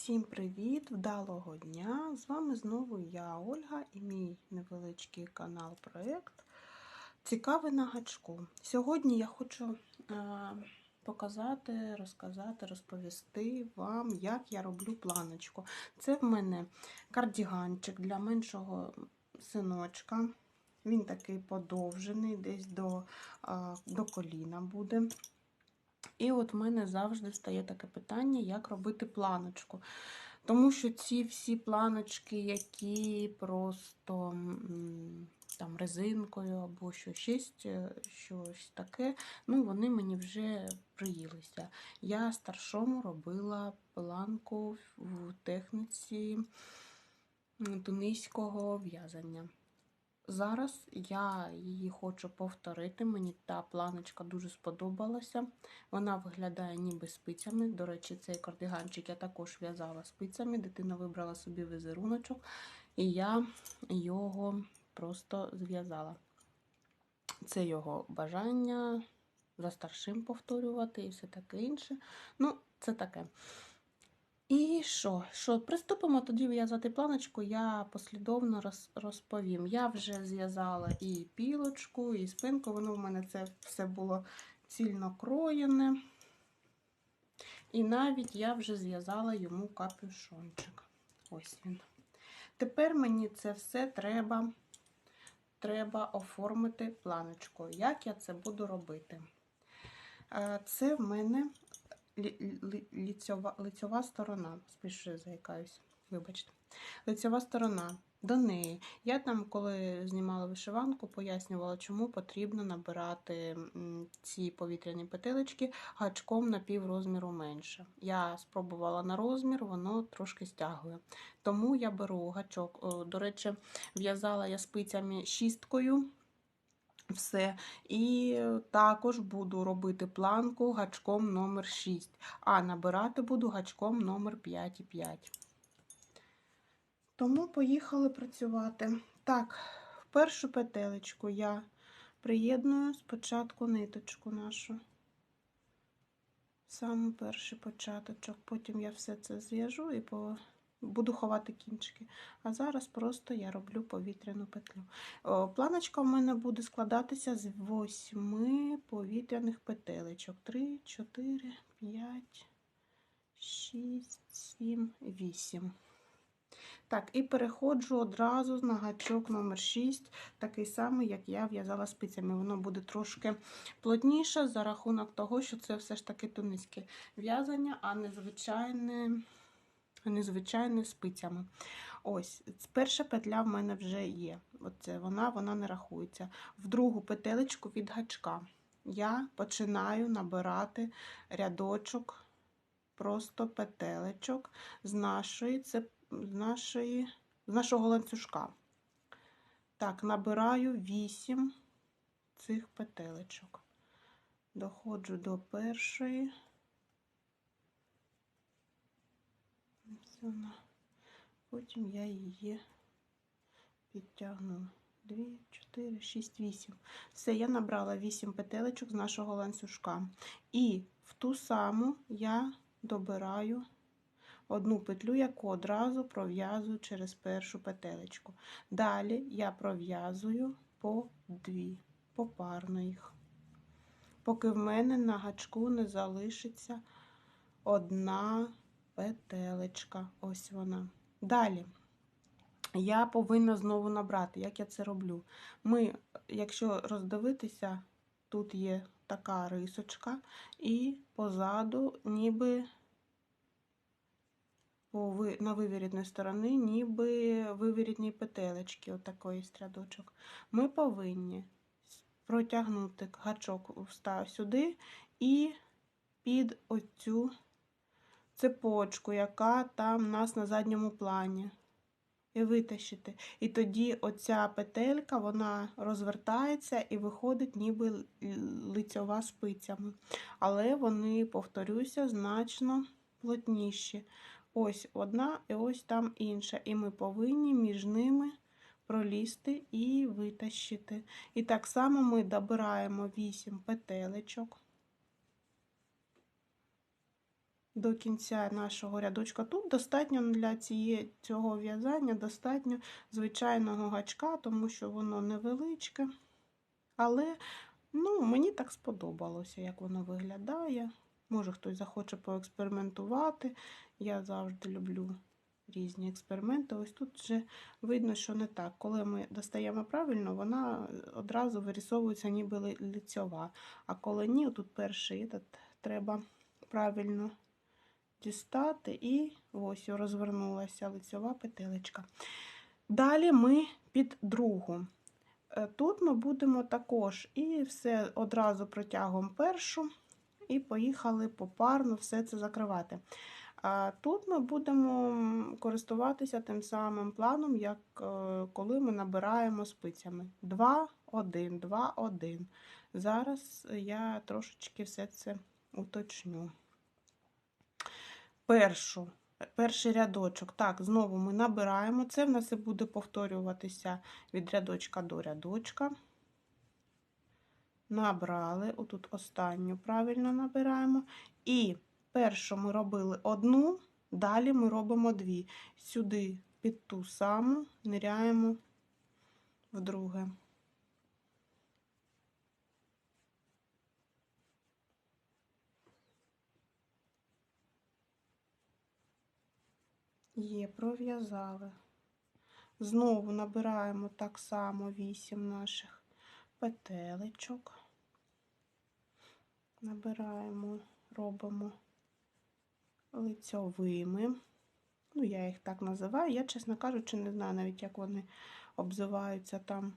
Всім привіт, вдалого дня! З вами знову я, Ольга, і мій невеличкий канал проєкт Цікавий на гачку. Сьогодні я хочу е, показати, розказати, розповісти вам, як я роблю планочку. Це в мене кардіганчик для меншого синочка. Він такий подовжений, десь до, е, до коліна буде. І от в мене завжди стає таке питання, як робити планочку. Тому що ці всі планочки, які просто там резинкою або що щось, е, щось таке, ну вони мені вже приїлися. Я старшому робила планку в техніці м, тунійського в'язання. Зараз я її хочу повторити. Мені та планочка дуже сподобалася. Вона виглядає ніби спицями. До речі, цей кардиганчик я також в'язала спицями. Дитина вибрала собі візеруночок, і я його просто зв'язала. Це його бажання за старшим повторювати і все таке інше. Ну, це таке. І що? Що, приступимо тоді в'язати планочку, я послідовно роз, розповім. Я вже зв'язала і пілочку, і спинку, воно в мене це все було цільно кроєне. І навіть я вже зв'язала йому капюшончик. Ось він. Тепер мені це все треба, треба оформити планочкою. Як я це буду робити? Е, Це в мене лицьова, лицьова сторона. Спішу заїкаюсь, вибачте. Лицьова сторона. До неї. Я там, коли знімала вишиванку, пояснювала, чому потрібно набирати ці повітряні петелечки гачком на пів розміру менше. Я спробувала на розмір, воно трошки стягує. Тому я беру гачок. До речі, в'язала я спицями шісткою все. І також буду робити планку гачком номер 6 а набирати буду гачком номер 5,5. Тому поїхали працювати. Так, в першу петелечку я приєдную спочатку ниточку нашу. Саме перший початочок, потім я все це зв'яжу і по буду ховати кінчики. А зараз просто я роблю повітряну петлю. Планочка в мене буде складатися з 8 повітряних петелечок. 3, 4, 5, 6, 7, 8. Так, і переходжу одразу на гачок номер 6 такий самий, як я в'язала спицями. Воно буде трошки плотніше за рахунок того, що це все ж таки тунецьке в'язання, а не звичайне незвичайно спицями. Ось, перша петля в мене вже є. Оце Вона вона не рахується. В другу петелечку від гачка я починаю набирати рядочок, просто петелечок з нашої, це, з нашої, з нашого ланцюжка. Так, набираю 8 цих петелечок. Доходжу до першої. Вона. Потім я її підтягну. 2, 4, 6, 8. Все, я набрала 8 петелечок з нашого ланцюжка. І в ту саму я добираю одну петлю, яку одразу пров'язую через першу петелечку. Далі я пров'язую по дві, попарно їх. Поки в мене на гачку не залишиться одна петелечка. Ось вона. Далі я повинна знову набрати, як я це роблю. Ми, якщо роздивитися, тут є така рисочка, і позаду, ніби на вивірідної сторони, ніби вивірідні петелечки, отакої стрядочок. Ми повинні протягнути гачок сюди і під оцю цепочку, яка там у нас на задньому плані. І витащити. І тоді оця петелька вона розвертається і виходить, ніби лицьова спицями. Але вони, повторюся, значно плотніші. Ось одна і ось там інша. І ми повинні між ними пролізти і витащити. І так само ми добираємо 8 петелечок. До кінця нашого рядочка. Тут достатньо для цієї, цього в'язання достатньо звичайного гачка, тому що воно невеличке. Але ну, мені так сподобалося, як воно виглядає. Може, хтось захоче поекспериментувати. Я завжди люблю різні експерименти. Ось тут вже видно, що не так. Коли ми достаємо правильно, вона одразу вирісовується ніби лицьова. А коли ні, тут перший этот, треба правильно дістати, і ось розвернулася лицьова петелечка. Далі ми під другу. Е, Тут ми будемо також і все одразу протягуємо першу, і поїхали попарно все це закривати. Тут ми будемо користуватися тим самим планом, як е, коли ми набираємо спицями. 2, 1, 2, 1. Зараз я трошечки все це уточню. Першу, перший рядочок. Так, знову ми набираємо. Це в нас і буде повторюватися від рядочка до рядочка. Набрали, отут останню правильно набираємо. І першу ми робили одну, далі ми робимо дві. Сюди під ту саму ниряємо в друге. Є, пров'язали. Знову набираємо так само 8 наших петелечок. Набираємо, робимо лицьовими. Ну, я їх так називаю. Я, чесно кажучи, не знаю навіть, як вони обзиваються там,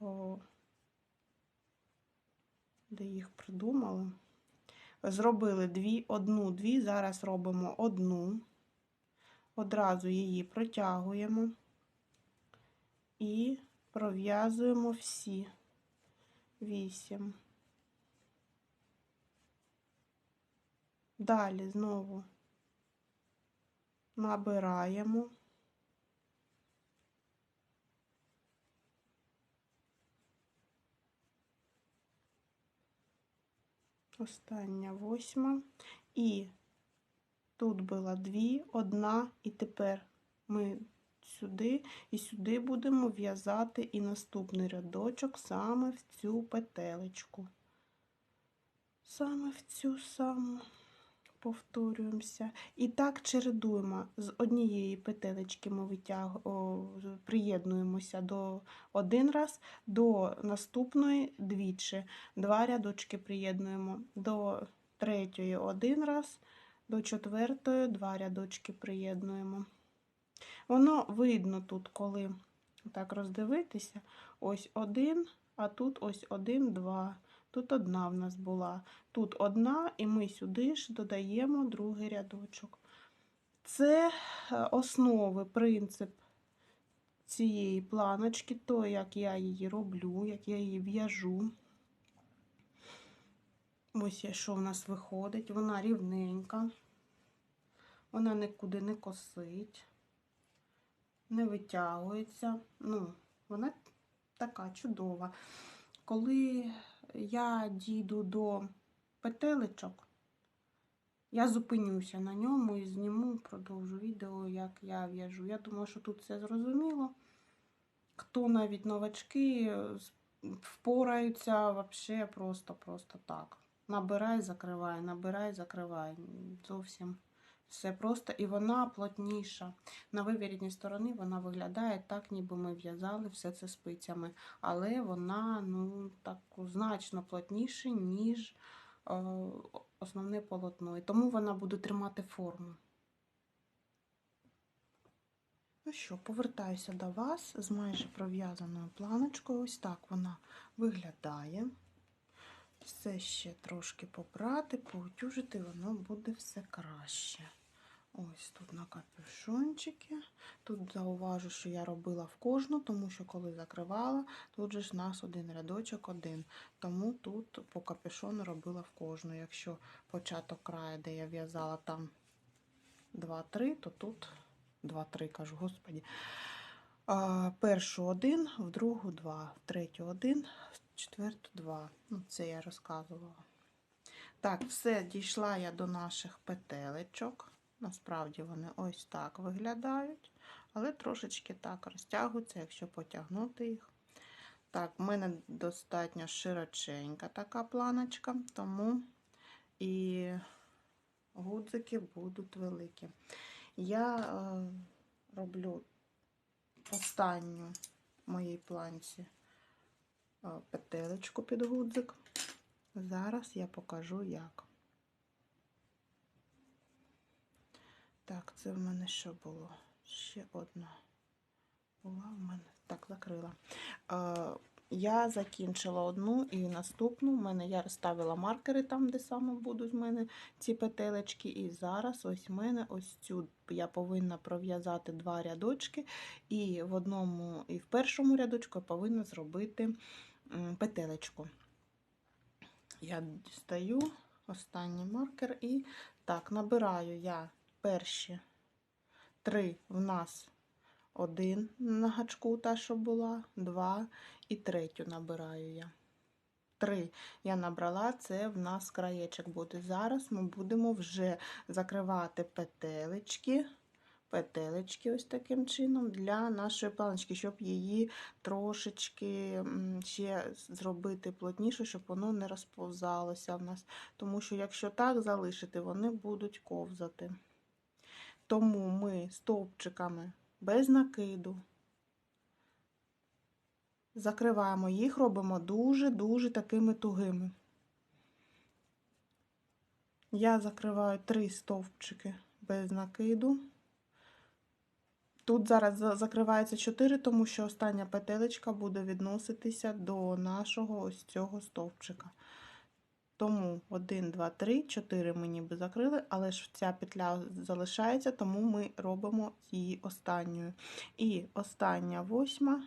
о, де їх придумали. Зробили дві, одну, дві, зараз робимо одну. Одразу її протягуємо і пров'язуємо всі вісім. Далі знову набираємо. Остання восьма. І тут було дві, одна, і тепер ми сюди і сюди будемо в'язати і наступний рядочок саме в цю петелечку. Саме в цю саму повторюємося. І так чередуємо. З однієї петелечки ми витяг... О, приєднуємося до один раз, до наступної двічі. Два рядочки приєднуємо до третьої один раз, до четвертої два рядочки приєднуємо. Воно видно тут, коли так роздивитися, ось один, а тут ось один, два. Тут одна в нас була. Тут одна, і ми сюди ж додаємо другий рядочок. Це е, основи, принцип цієї планочки, то, як я її роблю, як я її в'яжу. Ось що в нас виходить. Вона рівненька, вона нікуди не косить, не витягується. Ну, вона така чудова. Коли я дійду до петелечок, я зупинюся на ньому і зніму, продовжу відео, як я в'яжу. Я думаю, що тут все зрозуміло. Хто навіть новачки впораються вообще просто-просто так. Набирай, закривай, набирай, закривай. Зовсім все просто. І вона плотніша. На вивіреній стороні вона виглядає так, ніби ми в'язали все це спицями. Але вона ну, так значно плотніша, ніж е, основне полотно. І тому вона буде тримати форму. Ну що, повертаюся до вас з майже пров'язаною планочкою. Ось так вона виглядає. Все ще трошки попрати, поутюжити, воно буде все краще. Ось тут на капюшончики. Тут зауважу, що я робила в кожну, тому що коли закривала, тут же ж нас один рядочок один. Тому тут по капюшону робила в кожну. Якщо початок краю, де я в'язала там 2-3, то тут 2-3 кажу, господі. Першу один, в другу два, в третю один, в четверту два. Ну, це я розказувала. Так, все, дійшла я до наших петелечок. Насправді вони ось так виглядають, але трошечки так розтягуються, якщо потягнути їх. Так, в мене достатньо широченька така планочка, тому і гудзики будуть великі. Я е, роблю останню моїй планці петелечку під гудзик. Зараз я покажу як. Так, це в мене що було? Ще одна була в мене. Так, закрила. Я закінчила одну і наступну. У мене я розставила маркери там, де саме будуть в мене ці петелечки. І зараз ось в мене ось цю я повинна пров'язати два рядочки, і в одному, і в першому рядочку я повинна зробити петелечку. Я дістаю останній маркер і так, набираю я перші три в нас один на гачку, та, що була, два і третю набираю я. Три я набрала, це в нас краєчок буде. Зараз ми будемо вже закривати петелечки, петелечки ось таким чином для нашої планочки, щоб її трошечки ще зробити плотніше, щоб воно не розповзалося в нас. Тому що, якщо так залишити, вони будуть ковзати. Тому ми стовпчиками без накиду. Закриваємо їх, робимо дуже-дуже такими тугими. Я закриваю три стовпчики без накиду. Тут зараз закривається 4, тому що остання петелечка буде відноситися до нашого ось цього стовпчика. Тому 1, 2, 3, 4 ми ніби закрили, але ж ця петля залишається, тому ми робимо її останньою. І остання восьма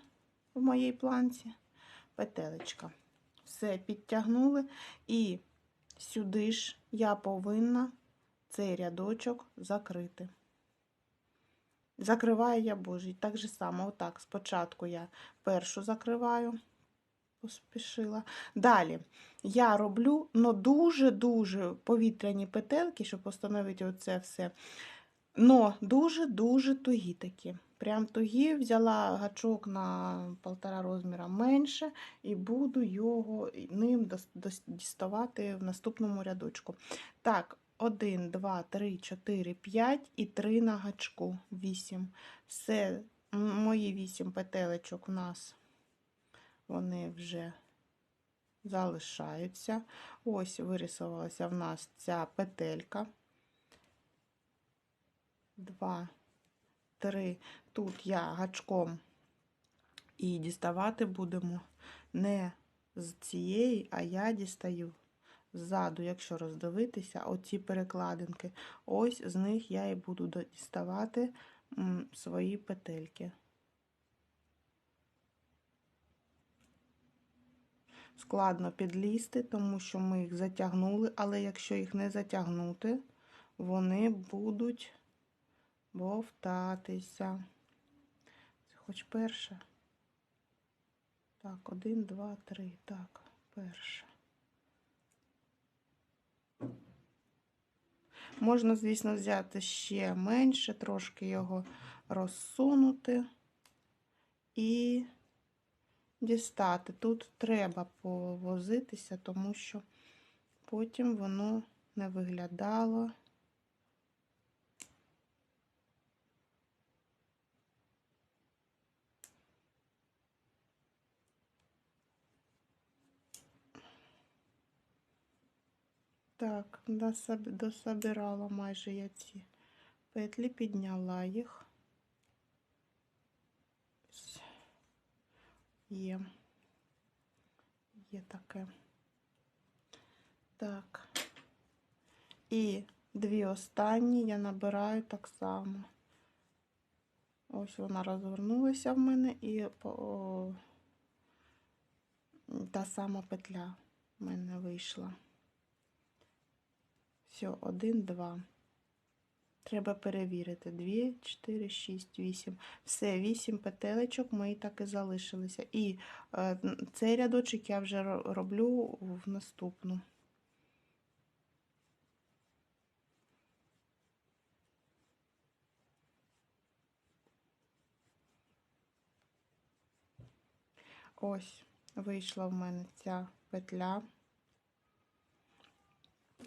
в моїй планці петелечка. Все підтягнули, і сюди ж я повинна цей рядочок закрити. Закриваю я божий. Так же само, отак, спочатку я першу закриваю поспішила. Далі я роблю ну, дуже-дуже повітряні петельки, щоб встановити оце все. Но дуже-дуже тугі такі. Прям тугі взяла гачок на полтора розміра менше, і буду його ним діставати в наступному рядочку. Так, 1, 2, 3, 4, 5 і 3 на гачку. 8. Все, мої 8 петелечок у нас вони вже залишаються. Ось вирисувалася в нас ця петелька. Два, три. Тут я гачком і діставати будемо не з цієї, а я дістаю ззаду, якщо роздивитися, оці перекладинки. Ось з них я і буду діставати свої петельки. складно підлізти, тому що ми їх затягнули, але якщо їх не затягнути, вони будуть бовтатися. Це хоч перша. Так, один, два, три. Так, перша. Можна, звісно, взяти ще менше, трошки його розсунути і дістати. Тут треба повозитися, тому що потім воно не виглядало. Так, дособирала майже я ці петлі, підняла їх. є. Є таке. Так. І дві останні я набираю так само. Ось вона розвернулася в мене і о, та сама петля в мене вийшла. Все, 1, 2. Треба перевірити. 2, 4, 6, 8. Все, вісім петелечок мої так і залишилися. І е, цей рядочок я вже роблю в наступну. Ось, вийшла в мене ця петля.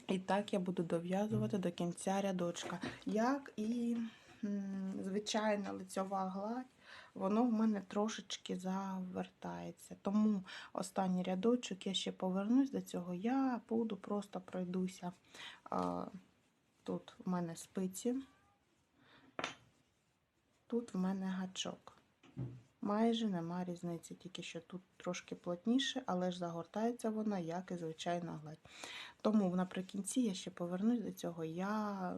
І так я буду дов'язувати до кінця рядочка. Як і звичайна лицьова гладь, воно в мене трошечки завертається. Тому останній рядочок я ще повернусь до цього. Я буду просто пройдуся. Тут в мене спиці, тут в мене гачок. Майже нема різниці, тільки що тут трошки плотніше, але ж загортається вона, як і звичайна гладь. Тому наприкінці я ще повернусь до цього, я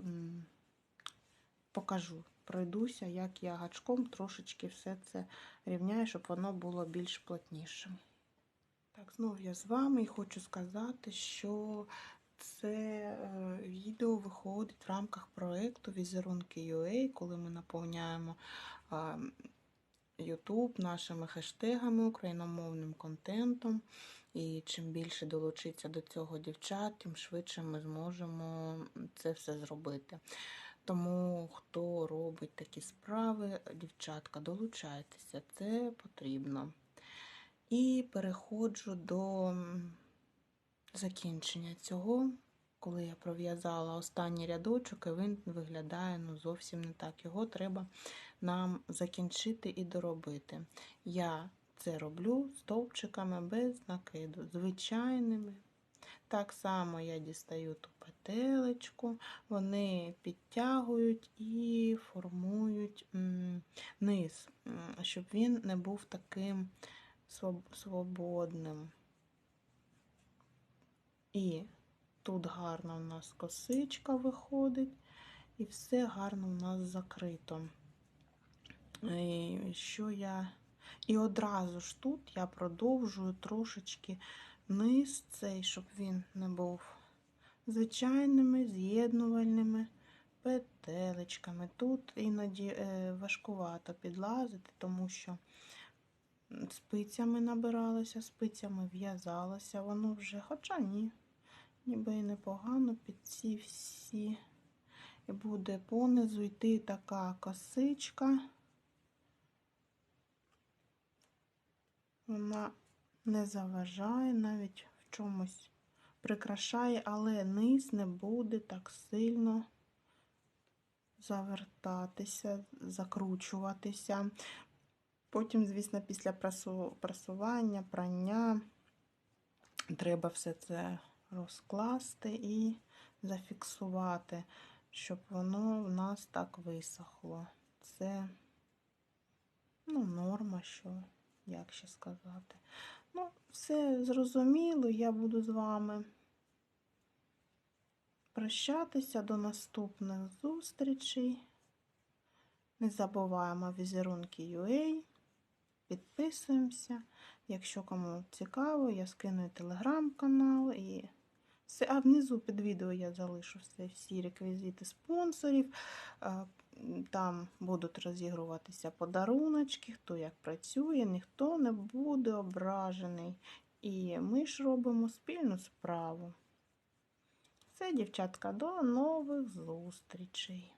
покажу, пройдуся, як я гачком трошечки все це рівняю, щоб воно було більш плотнішим. Так, знову я з вами і хочу сказати, що це е, відео виходить в рамках проєкту Візерунки UA, коли ми наповняємо е, YouTube нашими хештегами, україномовним контентом. І чим більше долучиться до цього дівчат, тим швидше ми зможемо це все зробити. Тому, хто робить такі справи, дівчатка, долучайтеся, це потрібно. І переходжу до закінчення цього, коли я пров'язала останній рядочок, і він виглядає ну, зовсім не так. Його треба нам закінчити і доробити. Я це роблю стовпчиками без накиду, звичайними. Так само я дістаю ту петелечку, вони підтягують і формують низ, щоб він не був таким своб- свободним. І тут гарно в нас косичка виходить, і все гарно в нас закрито. І що я. І одразу ж тут я продовжую трошечки низ цей, щоб він не був звичайними з'єднувальними петелечками. Тут іноді е, важкувато підлазити, тому що спицями набиралося, спицями в'язалося, воно вже, хоча ні, ніби і непогано під ці всі. І буде понизу йти така косичка. Вона не заважає, навіть в чомусь прикрашає, але низ не буде так сильно завертатися, закручуватися. Потім, звісно, після прасування, прання треба все це розкласти і зафіксувати, щоб воно в нас так висохло. Це ну, норма, що, як ще сказати. Ну, все зрозуміло, я буду з вами прощатися до наступних зустрічей. Не забуваємо візерунки UA. Підписуємося. Якщо кому цікаво, я скину телеграм-канал і все. А внизу під відео я залишу всі реквізити спонсорів. Там будуть розігруватися подаруночки, хто як працює, ніхто не буде ображений. І ми ж робимо спільну справу. Все, дівчатка, до нових зустрічей!